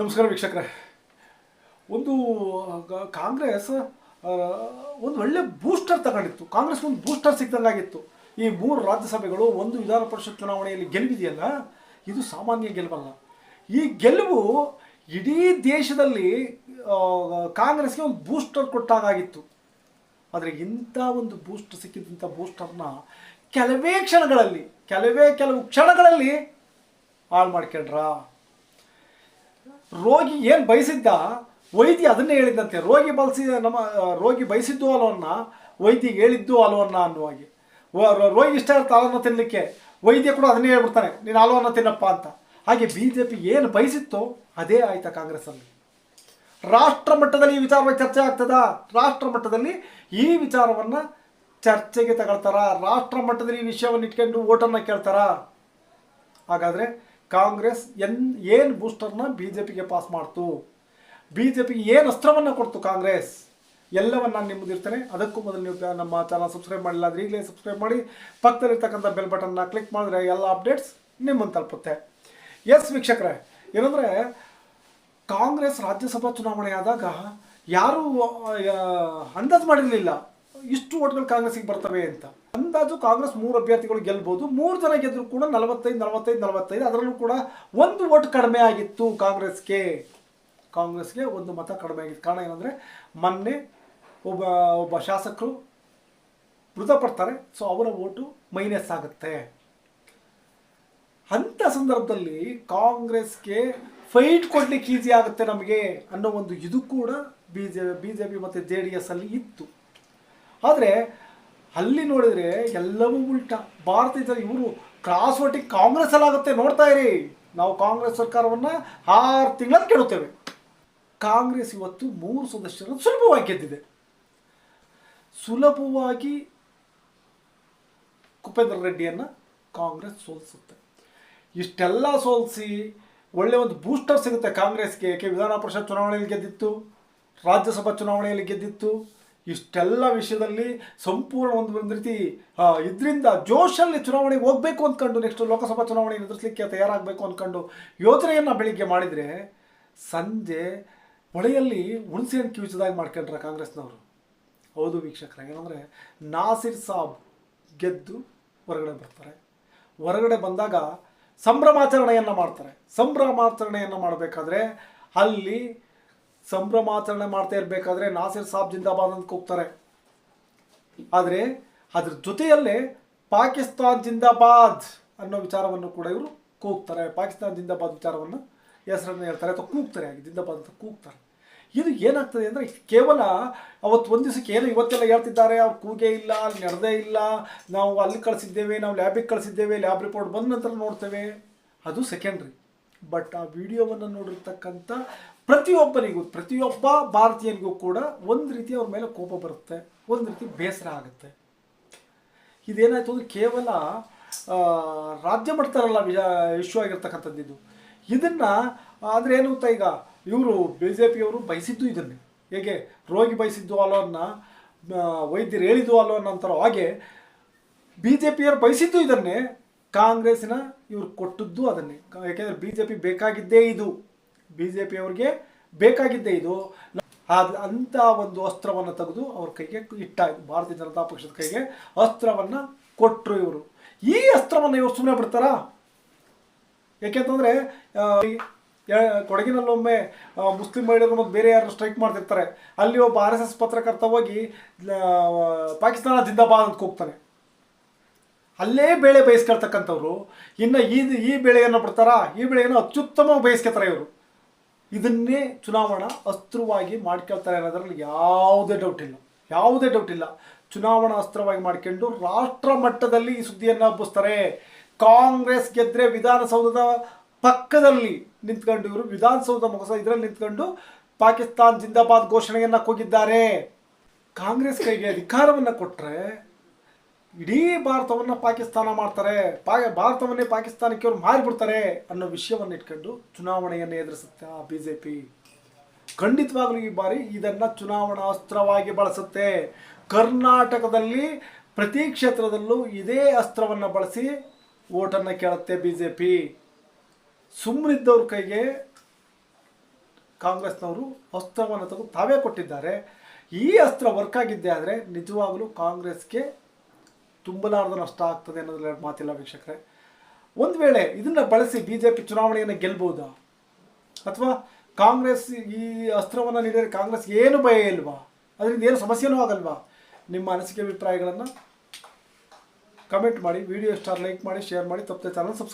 ನಮಸ್ಕಾರ ವೀಕ್ಷಕರೇ. ಒಂದು ಕಾಂಗ್ರೆಸ್ ಒಂದು ಒಳ್ಳೆ ಬೂಸ್ಟರ್ ತಗೊಂಡಿತ್ತು. ಕಾಂಗ್ರೆಸ್ ಒಂದು ಬೂಸ್ಟರ್ ಸಿಕ್ದಂಗಾಗಿತ್ತು ಈ ಮೂರು ರಾಜ್ಯಸಭೆಗಳು ಒಂದು ವಿಧಾನ ಪರಿಷತ್ ಚುನಾವಣೆಯಲ್ಲಿ ಗೆಲುವಿದೆಯಲ್ಲ ಇದು ಸಾಮಾನ್ಯ ಗೆಲುವಲ್ಲ. ಈ ಗೆಲುವು ಇಡೀ ದೇಶದಲ್ಲಿ ಕಾಂಗ್ರೆಸ್ಗೆ ಒಂದು ಬೂಸ್ಟರ್ ಕೊಟ್ಟಾಗಿತ್ತು ಆದರೆ ಇಂಥ ಒಂದು ಬೂಸ್ಟರ್ ಸಿಕ್ಕಿದ್ದಂಥ ಬೂಸ್ಟರ್ನ ಕೆಲವೇ ಕ್ಷಣಗಳಲ್ಲಿ, ಕೆಲವೇ ಕೆಲವು ಕ್ಷಣಗಳಲ್ಲಿ ಹಾಳು ಮಾಡ್ಕೊಂಡ್ರ? ರೋಗಿ ಏನು ಬಯಸಿದ್ದ? ವೈದ್ಯ ಅದನ್ನೇ ಹೇಳಿದ್ದಂತೆ ರೋಗಿ ಬಳಸಿದ ನಮ್ಮ ರೋಗಿ ಬಯಸಿದ್ದು ಅಲ್ಲವನ್ನ ವೈದ್ಯಗೆ ಹೇಳಿದ್ದು ಅಲ್ಲವನ್ನ ಅನ್ನುವಾಗಿ ರೋಗಿ ಇಷ್ಟ ಇರುತ್ತೆ ಹಾಲನ್ನು ತಿನ್ನಲಿಕ್ಕೆ ವೈದ್ಯ ಕೂಡ ಅದನ್ನೇ ಹೇಳ್ಬಿಡ್ತಾನೆ. ನೀನು ಅಲ್ಲವನ್ನ ತಿನ್ನಪ್ಪ ಅಂತ. ಹಾಗೆ ಬಿ ಜೆ ಪಿ ಏನು ಬಯಸಿತ್ತೋ ಅದೇ ಆಯ್ತಾ ಕಾಂಗ್ರೆಸ್ಸಲ್ಲಿ. ರಾಷ್ಟ್ರ ಮಟ್ಟದಲ್ಲಿ ಈ ವಿಚಾರವಾಗಿ ಚರ್ಚೆ ಆಗ್ತದ? ರಾಷ್ಟ್ರ ಮಟ್ಟದಲ್ಲಿ ಈ ವಿಚಾರವನ್ನು ಚರ್ಚೆಗೆ ತಗೊಳ್ತಾರ? ರಾಷ್ಟ್ರ ಮಟ್ಟದಲ್ಲಿ ಈ ವಿಷಯವನ್ನು ಇಟ್ಕೊಂಡು ಓಟನ್ನು ಕೇಳ್ತಾರ? ಹಾಗಾದರೆ ಕಾಂಗ್ರೆಸ್ ಎನ್, ಏನು ಬೂಸ್ಟರ್ನ ಬಿ ಜೆ ಪಿಗೆ ಪಾಸ್ ಮಾಡ್ತು? ಬಿ ಜೆ ಪಿಗೆ ಏನು ಅಸ್ತ್ರವನ್ನು ಕೊಡ್ತು ಕಾಂಗ್ರೆಸ್? ಎಲ್ಲವನ್ನು ನಾನು ನಿಮ್ಮದಿರ್ತೇನೆ ಅದಕ್ಕೂ ಮೊದಲು ನೀವು ನಮ್ಮ ಚಾನಲ್ ಸಬ್ಸ್ಕ್ರೈಬ್ ಮಾಡಿಲ್ಲ ಅಂದರೆ ಈಗಲೇ ಸಬ್ಸ್ಕ್ರೈಬ್ ಮಾಡಿ. ಪಕ್ಕದಲ್ಲಿರ್ತಕ್ಕಂಥ ಬೆಲ್ ಬಟನ್ನ ಕ್ಲಿಕ್ ಮಾಡಿದ್ರೆ ಎಲ್ಲ ಅಪ್ಡೇಟ್ಸ್ ನಿಮ್ಮನ್ನು ತಲುಪುತ್ತೆ. ಎಸ್ ವೀಕ್ಷಕರೇ. ಏನಂದರೆ, ಕಾಂಗ್ರೆಸ್ ರಾಜ್ಯಸಭಾ ಚುನಾವಣೆ ಆದಾಗ ಯಾರೂ ಅಂದಾಜು ಮಾಡಿರಲಿಲ್ಲ. ಇಷ್ಟು ಓಟ್ಗಳು ಕಾಂಗ್ರೆಸ್ಗೆ ಬರ್ತವೆ ಅಂತ. ಅಂದಾಜು ಕಾಂಗ್ರೆಸ್ ಮೂರು ಅಭ್ಯರ್ಥಿಗಳು ಗೆಲ್ಬೋದು. ಮೂರು ಜನ ಗೆದ್ದರೂ ಕೂಡ ನಲವತ್ತೈದು ನಲವತ್ತೈದು ನಲವತ್ತೈದು, ಅದರಲ್ಲೂ ಕೂಡ ಒಂದು ಓಟ್ ಕಡಿಮೆ ಆಗಿತ್ತು ಕಾಂಗ್ರೆಸ್ಗೆ. ಕಾಂಗ್ರೆಸ್ಗೆ ಒಂದು ಮತ ಕಡಿಮೆ ಆಗಿತ್ತು. ಕಾರಣ ಏನಂದರೆ ಮೊನ್ನೆ ಒಬ್ಬ ಒಬ್ಬ ಶಾಸಕರು ಮೃತಪಡ್ತಾರೆ. ಸೊ ಅವರ ಓಟು ಮೈನಸ್ ಆಗುತ್ತೆ. ಅಂಥ ಸಂದರ್ಭದಲ್ಲಿ ಕಾಂಗ್ರೆಸ್ಗೆ ಫೈಟ್ ಕೊಡ್ಲಿಕ್ಕೆ ಈಸಿ ಆಗುತ್ತೆ ನಮಗೆ ಅನ್ನೋ ಒಂದು ಇದು ಕೂಡ B J B J P ಮತ್ತು ಜೆ ಡಿ ಎಸ್ ಅಲ್ಲಿ ಇತ್ತು. ಆದರೆ ಅಲ್ಲಿ ನೋಡಿದರೆ ಎಲ್ಲವೂ ಉಲ್ಟಾ. ಭಾರತೀಯ ಇವರು ಕ್ರಾಸ್ ವೋಟಿಂಗ್ ಕಾಂಗ್ರೆಸ್ ಆಗುತ್ತೆ ನೋಡ್ತಾ ಇರಿ. ನಾವು ಕಾಂಗ್ರೆಸ್ ಸರ್ಕಾರವನ್ನು ಆರು ತಿಂಗಳಲ್ಲಿ ಕೇಳುತ್ತೇವೆ ಕಾಂಗ್ರೆಸ್ ಇವತ್ತು ಮೂರು ಸದಸ್ಯರನ್ನು ಸುಲಭವಾಗಿ ಗೆದ್ದಿದೆ. ಸುಲಭವಾಗಿ ಕುಪೇಂದ್ರ ರೆಡ್ಡಿಯನ್ನು ಕಾಂಗ್ರೆಸ್ ಸೋಲಿಸುತ್ತೆ. ಇಷ್ಟೆಲ್ಲ ಸೋಲಿಸಿ ಒಳ್ಳೆ ಒಂದು ಬೂಸ್ಟರ್ ಸಿಗುತ್ತೆ ಕಾಂಗ್ರೆಸ್ಗೆ. ಕೆ ವಿಧಾನ ಪರಿಷತ್ ಚುನಾವಣೆಯಲ್ಲಿ ಗೆದ್ದಿತ್ತು. ರಾಜ್ಯಸಭಾ ಚುನಾವಣೆಯಲ್ಲಿ ಗೆದ್ದಿತ್ತು. ಇಷ್ಟೆಲ್ಲ ವಿಷಯದಲ್ಲಿ ಸಂಪೂರ್ಣ ಒಂದು ಒಂದು ರೀತಿ ಇದರಿಂದ ಜೋಶಲ್ಲಿ ಚುನಾವಣೆಗೆ ಹೋಗಬೇಕು ಅಂದ್ಕೊಂಡು ನೆಕ್ಸ್ಟ್ ಲೋಕಸಭಾ ಚುನಾವಣೆ ಎದುರಿಸಲಿಕ್ಕೆ ತಯಾರಾಗಬೇಕು ಅಂದ್ಕೊಂಡು ಯೋಜನೆಯನ್ನು ಬೆಳಿಗ್ಗೆ ಮಾಡಿದರೆ ಸಂಜೆ ಹೊಳೆಯಲ್ಲಿ ಹುಣಸೆ ಹಣ್ಣು ಕಿವಿಚದಾಗಿ ಮಾಡ್ಕೊಂಡ್ರೆ ಕಾಂಗ್ರೆಸ್ನವರು. ಹೌದು ವೀಕ್ಷಕರ, ಏನಂದರೆ ನಾಸಿರ್ ಸಾಬ್ ಗೆದ್ದು ಹೊರಗಡೆ ಬರ್ತಾರೆ. ಹೊರಗಡೆ ಬಂದಾಗ ಸಂಭ್ರಮಾಚರಣೆಯನ್ನು ಮಾಡ್ತಾರೆ. ಸಂಭ್ರಮಾಚರಣೆಯನ್ನು ಮಾಡಬೇಕಾದ್ರೆ ಅಲ್ಲಿ ಸಂಭ್ರಮಾಚರಣೆ ಮಾಡ್ತಾ ಇರಬೇಕಾದ್ರೆ ನಾಸಿರ್ ಸಾಬ್ ಜಿಂದಾಬಾದ್ ಅಂತ ಕೂಗ್ತಾರೆ. ಆದರೆ ಅದ್ರ ಜೊತೆಯಲ್ಲೇ ಪಾಕಿಸ್ತಾನ್ ಜಿಂದಾಬಾದ್ ಅನ್ನೋ ವಿಚಾರವನ್ನು ಕೂಡ ಇವರು ಕೂಗ್ತಾರೆ. ಪಾಕಿಸ್ತಾನ್ ಜಿಂದಾಬಾದ್ ವಿಚಾರವನ್ನು ಹೆಸರನ್ನು ಹೇಳ್ತಾರೆ ಅಥವಾ ಕೂಗ್ತಾರೆ ಜಿಂದಾಬಾದ್ ಅಂತ ಕೂಗ್ತಾರೆ. ಇದು ಏನಾಗ್ತದೆ ಅಂದರೆ ಕೇವಲ ಅವತ್ತು ಒಂದು ದಿವಸಕ್ಕೆ ಏನು ಇವತ್ತೆಲ್ಲ ಹೇಳ್ತಿದ್ದಾರೆ, ಅವ್ರು ಕೂಗೇ ಇಲ್ಲ, ಅಲ್ಲಿ ನಡೆದೇ ಇಲ್ಲ, ನಾವು ಅಲ್ಲಿ ಕಳಿಸಿದ್ದೇವೆ, ನಾವು ಲ್ಯಾಬಿಗೆ ಕಳಿಸಿದ್ದೇವೆ, ಲ್ಯಾಬ್ ರಿಪೋರ್ಟ್ ಬಂದ ನಂತರ ನೋಡ್ತೇವೆ. ಅದು ಸೆಕೆಂಡ್ರಿ ಬಟ್ ಆ ವಿಡಿಯೋವನ್ನು ನೋಡಿರ್ತಕ್ಕಂಥ ಪ್ರತಿಯೊಬ್ಬರಿಗೂ, ಪ್ರತಿಯೊಬ್ಬ ಭಾರತೀಯನಿಗೂ ಕೂಡ ಒಂದು ರೀತಿ ಅವ್ರ ಮೇಲೆ ಕೋಪ ಬರುತ್ತೆ, ಒಂದು ರೀತಿ ಬೇಸರ ಆಗುತ್ತೆ. ಇದೇನಾಯ್ತು ಅಂದರೆ ಕೇವಲ ರಾಜ್ಯ ಮಟ್ಟದಲ್ಲ ಇಶ್ಯೂ ಆಗಿರ್ತಕ್ಕಂಥದ್ದು ಇದು. ಇದನ್ನು, ಆದರೆ ಏನು ಗೊತ್ತಾ ಈಗ, ಇವರು ಬಿ ಜೆ ಪಿಯವರು ಬಯಸಿದ್ದು ಇದನ್ನೇ. ಹೇಗೆ? ರೋಗಿ ಬಯಸಿದ್ದು ಅಲೋನ್ನ ವೈದ್ಯರು ಹೇಳಿದ್ದು ಅಲ್ಲೋ ಅಂತಾರೋ ಹಾಗೆ ಬಿ ಜೆ ಪಿಯವರು ಬಯಸಿದ್ದು ಇದನ್ನೇ ಕಾಂಗ್ರೆಸ್ಸಿನ ಇವ್ರು ಕೊಟ್ಟದ್ದು ಅದನ್ನೇ. ಯಾಕೆಂದರೆ ಬಿ ಜೆ ಪಿ ಬೇಕಾಗಿದ್ದೇ ಇದು. ಬಿ ಜೆ ಪಿಯವ್ರಿಗೆ ಬೇಕಾಗಿದ್ದೇ ಇದು. ಅಂತ ಒಂದು ಅಸ್ತ್ರವನ್ನು ತೆಗೆದು ಅವ್ರ ಕೈಗೆ ಇಟ್ಟ ಭಾರತೀಯ ಜನತಾ ಪಕ್ಷದ ಕೈಗೆ ಅಸ್ತ್ರವನ್ನು ಕೊಟ್ಟರು ಇವರು. ಈ ಅಸ್ತ್ರವನ್ನು ಇವರು ಸುಮ್ಮನೆ ಬಿಡ್ತಾರಾ? ಯಾಕೆಂತಂದ್ರೆ ಕೊಡಗಿನಲ್ಲೊಮ್ಮೆ ಮುಸ್ಲಿಂ ಮಹಿಳೆಯರು ಮತ್ತು ಬೇರೆ ಯಾರು ಸ್ಟ್ರೈಕ್ ಮಾಡ್ತಿರ್ತಾರೆ. ಅಲ್ಲಿ ಒಬ್ಬ ಆರ್ ಎಸ್ ಎಸ್ ಪತ್ರಕರ್ತ ಹೋಗಿ ಪಾಕಿಸ್ತಾನ ಜಿಂದಾಬಾದ್ ಅಂತ ಕೂಗ್ತಾನೆ. ಅಲ್ಲೇ ಬೇಳೆ ಬೇಯಿಸ್ಕೊಳ್ತಕ್ಕಂಥವ್ರು. ಇನ್ನು ಈ ಈ ಬೆಳೆಯನ್ನು ಬಿಡ್ತಾರಾ? ಈ ಬೆಳೆಯನ್ನು ಅತ್ಯುತ್ತಮ ಬೇಯಿಸ್ಕೊತಾರೆ ಇವರು. ಇದನ್ನೇ ಚುನಾವಣಾ ಅಸ್ತ್ರವಾಗಿ ಮಾಡ್ಕೊಳ್ತಾರೆ ಅನ್ನೋದ್ರಲ್ಲಿ ಯಾವುದೇ ಡೌಟ್ ಇಲ್ಲ. ಯಾವುದೇ ಡೌಟ್ ಇಲ್ಲ. ಚುನಾವಣಾ ಅಸ್ತ್ರವಾಗಿ ಮಾಡ್ಕೊಂಡು ರಾಷ್ಟ್ರ ಮಟ್ಟದಲ್ಲಿ ಈ ಸುದ್ದಿಯನ್ನು ಹಬ್ಬಿಸ್ತಾರೆ. ಕಾಂಗ್ರೆಸ್ ಗೆದ್ದರೆ ವಿಧಾನಸೌಧದ ಪಕ್ಕದಲ್ಲಿ ನಿಂತ್ಕೊಂಡು ಇವರು. ವಿಧಾನಸೌಧ ಮುಗಿಸ ಇದರಲ್ಲಿ ನಿಂತ್ಕೊಂಡು ಪಾಕಿಸ್ತಾನ್ ಜಿಂದಾಬಾದ್ ಘೋಷಣೆಯನ್ನು ಕೂಗಿದ್ದಾರೆ. ಕಾಂಗ್ರೆಸ್ ಕೈಗೆ ಅಧಿಕಾರವನ್ನು ಕೊಟ್ಟರೆ ಇಡೀ ಭಾರತವನ್ನು ಪಾಕಿಸ್ತಾನ ಮಾಡ್ತಾರೆ. ಪಾ ಭಾರತವನ್ನೇ ಪಾಕಿಸ್ತಾನಕ್ಕೆ ಅವರು ಮಾರಿಬಿಡ್ತಾರೆ ಅನ್ನೋ ವಿಷಯವನ್ನು ಇಟ್ಕೊಂಡು ಚುನಾವಣೆಯನ್ನು ಎದುರಿಸುತ್ತೆ ಆ ಬಿ ಜೆ ಪಿ ಖಂಡಿತವಾಗ್ಲೂ ಈ ಬಾರಿ ಇದನ್ನು ಚುನಾವಣಾ ಅಸ್ತ್ರವಾಗಿ ಬಳಸುತ್ತೆ. ಕರ್ನಾಟಕದಲ್ಲಿ ಪ್ರತಿ ಕ್ಷೇತ್ರದಲ್ಲೂ ಇದೇ ಅಸ್ತ್ರವನ್ನು ಬಳಸಿ ಓಟನ್ನು ಕೇಳುತ್ತೆ ಬಿ ಜೆ ಪಿ ಸುಮ್ಮನಿದ್ದವ್ರ ಕೈಗೆ ಕಾಂಗ್ರೆಸ್ನವರು ಅಸ್ತ್ರವನ್ನು ತೆಗೆದು ತಾವೇ ಕೊಟ್ಟಿದ್ದಾರೆ. ಈ ಅಸ್ತ್ರ ವರ್ಕ್ ಆಗಿದ್ದೆ ಆದರೆ ನಿಜವಾಗಲೂ ಕಾಂಗ್ರೆಸ್ಗೆ ತುಂಬಲಾರದ ನಷ್ಟ ಆಗ್ತದೆ ಅನ್ನೋದ್ರಲ್ಲಿ ಮಾತಿಲ್ಲ ವೀಕ್ಷಕರೇ. ಒಂದು ವೇಳೆ ಇದನ್ನು ಬಳಸಿ ಬಿ ಜೆ ಪಿ ಚುನಾವಣೆಯನ್ನು ಗೆಲ್ಬೋದಾ? ಅಥವಾ ಕಾಂಗ್ರೆಸ್ ಈ ಅಸ್ತ್ರವನ್ನು ನೀಡಿದರೆ ಕಾಂಗ್ರೆಸ್ ಏನು ಭಯ ಇಲ್ವಾ? ಅದರಿಂದ ಏನು ಸಮಸ್ಯೆನೂ ಆಗಲ್ವಾ? ನಿಮ್ಮ ಅನಿಸಿಕೆ ಅಭಿಪ್ರಾಯಗಳನ್ನು ಕಮೆಂಟ್ ಮಾಡಿ ವಿಡಿಯೋ ಸ್ಟಾರ್ ಲೈಕ್ ಮಾಡಿ ಶೇರ್ ಮಾಡಿ, ತಪ್ಪದೆ ಚಾನಲ್ ಸಬ್ಸ್ಕ್ರೈಬ್